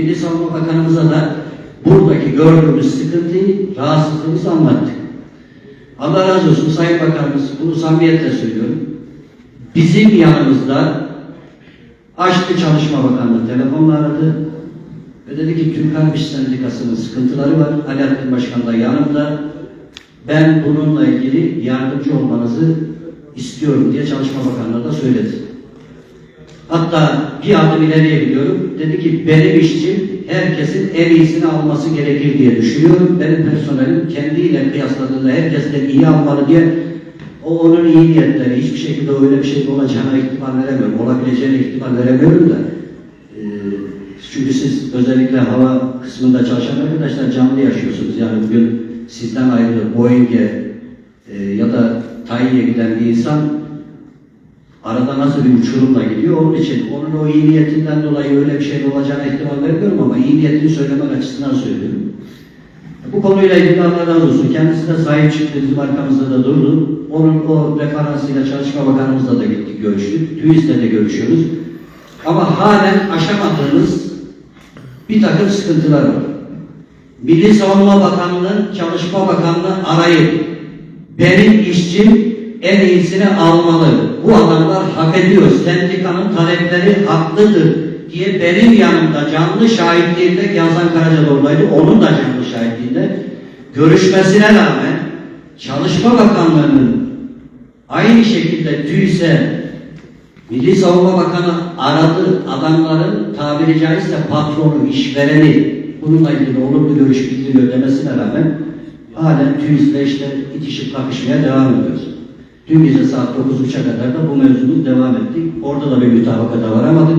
Milli Savunma Bakanımıza da buradaki gördüğümüz sıkıntıyı, rahatsızlığımızı anlattık. Allah razı olsun Sayın Bakanımız, bunu samimiyetle söylüyorum. Bizim yanımızda Açtı Çalışma Bakanlığı telefonla aradı ve dedi ki Türk Harp İş Sendikası'nın sıkıntıları var. Alaaddin Başkan da yanımda. Ben bununla ilgili yardımcı olmanızı istiyorum diye Çalışma Bakanlığı da söyledi. Hatta bir adım ileriye gidiyorum. Dedi ki benim işçim herkesin en iyisini alması gerekir diye düşünüyorum. Benim personelim kendiyle kıyasladığında herkesten iyi almalı diye o onun iyi niyetleri hiçbir şekilde öyle bir şey olacağına ihtimal veremiyorum. Olabileceğine ihtimal veremiyorum da. Ee, çünkü siz özellikle hava kısmında çalışan arkadaşlar canlı yaşıyorsunuz. Yani bugün sizden ayrı Boeing'e e, ya da Tayyi'ye giden bir insan arada nasıl bir uçurumla gidiyor. Onun için onun o iyi niyetinden dolayı öyle bir şey olacağına ihtimal vermiyorum ama iyi niyetini söylemek açısından söylüyorum. Bu konuyla ilgili Allah razı olsun. Kendisi de sahip çıktı, bizim arkamızda da durdu. Onun o referansıyla Çalışma Bakanımızla da gittik, görüştük. TÜİS'le de görüşüyoruz. Ama halen aşamadığımız bir takım sıkıntılar var. Milli Savunma Bakanlığı, Çalışma Bakanlığı arayıp benim işçim en iyisini almalı. Bu adamlar hak ediyor. Sendikanın talepleri haklıdır diye benim yanımda canlı şahitliğinde ki Hasan Karaca da oradaydı. Onun da canlı şahitliğinde görüşmesine rağmen Çalışma Bakanlığı'nın aynı şekilde TÜİS'e Milli Savunma Bakanı aradı adamların tabiri caizse patronu, işvereni bununla ilgili olumlu görüş bildiriyor demesine rağmen halen TÜİS'le işte itişip kakışmaya devam ediyoruz. Dün gece saat 9.30'a kadar da bu mevzumuz devam ettik. Orada da bir mütabakata varamadık.